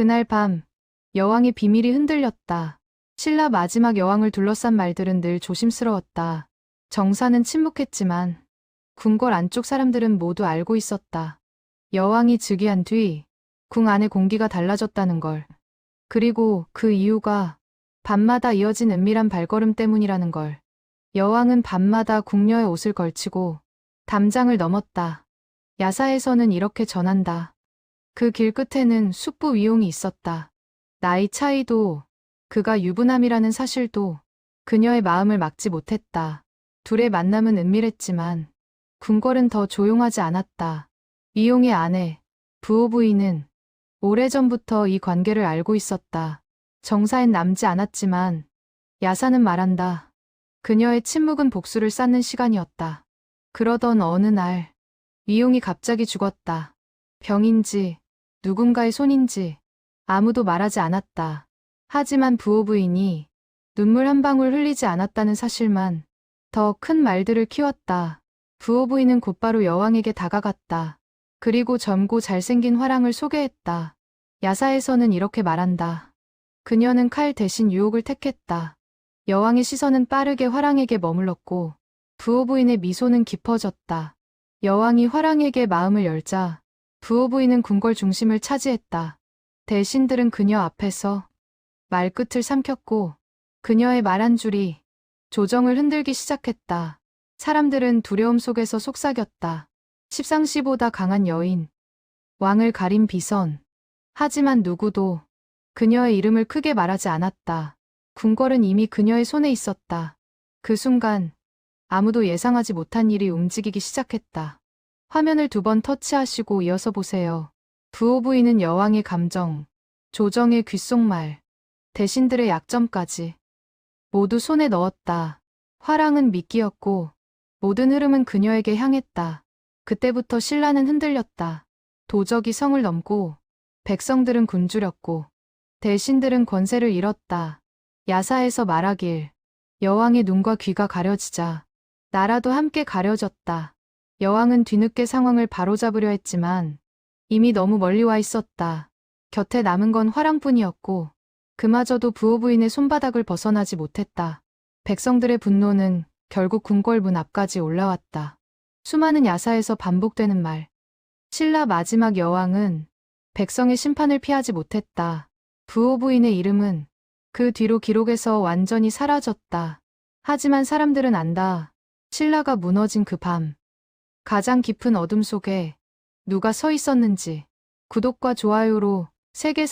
그날 밤 여왕의 비밀이 흔들렸다. 신라 마지막 여왕을 둘러싼 말들은 늘 조심스러웠다. 정사는 침묵했지만 궁궐 안쪽 사람들은 모두 알고 있었다. 여왕이 즉위한 뒤 궁 안의 공기가 달라졌다는 걸. 그리고 그 이유가 밤마다 이어진 은밀한 발걸음 때문이라는 걸. 여왕은 밤마다 궁녀의 옷을 걸치고 담장을 넘었다. 야사에서는 이렇게 전한다. 그 길 끝에는 숙부 위용이 있었다. 나이 차이도 그가 유부남이라는 사실도 그녀의 마음을 막지 못했다. 둘의 만남은 은밀했지만 궁궐은 더 조용하지 않았다. 위용의 아내, 부호 부인은 오래전부터 이 관계를 알고 있었다. 정사엔 남지 않았지만 야사는 말한다. 그녀의 침묵은 복수를 쌓는 시간이었다. 그러던 어느 날 위용이 갑자기 죽었다. 병인지 누군가의 손인지 아무도 말하지 않았다. 하지만 부호 부인이 눈물 한 방울 흘리지 않았다는 사실만 더 큰 말들을 키웠다. 부호 부인은 곧바로 여왕에게 다가갔다. 그리고 젊고 잘생긴 화랑을 소개했다. 야사에서는 이렇게 말한다. 그녀는 칼 대신 유혹을 택했다. 여왕의 시선은 빠르게 화랑에게 머물렀고 부호 부인의 미소는 깊어졌다. 여왕이 화랑에게 마음을 열자 부호 부인은 궁궐 중심을 차지했다. 대신들은 그녀 앞에서 말끝을 삼켰고 그녀의 말 한 줄이 조정을 흔들기 시작했다. 사람들은 두려움 속에서 속삭였다. 십상시보다 강한 여인, 왕을 가린 비선. 하지만 누구도 그녀의 이름을 크게 말하지 않았다. 궁궐은 이미 그녀의 손에 있었다. 그 순간 아무도 예상하지 못한 일이 움직이기 시작했다. 화면을 두 번 터치하시고 이어서 보세요. 부호 부인은 여왕의 감정, 조정의 귓속말, 대신들의 약점까지 모두 손에 넣었다. 화랑은 미끼였고 모든 흐름은 그녀에게 향했다. 그때부터 신라는 흔들렸다. 도적이 성을 넘고 백성들은 굶주렸고 대신들은 권세를 잃었다. 야사에서 말하길 여왕의 눈과 귀가 가려지자 나라도 함께 가려졌다. 여왕은 뒤늦게 상황을 바로잡으려 했지만 이미 너무 멀리 와 있었다. 곁에 남은 건 화랑뿐이었고 그마저도 부호 부인의 손바닥을 벗어나지 못했다. 백성들의 분노는 결국 궁궐 문 앞까지 올라왔다. 수많은 야사에서 반복되는 말. 신라 마지막 여왕은 백성의 심판을 피하지 못했다. 부호 부인의 이름은 그 뒤로 기록에서 완전히 사라졌다. 하지만 사람들은 안다. 신라가 무너진 그 밤. 가장 깊은 어둠 속에 누가 서 있었는지. 구독과 좋아요로 세계사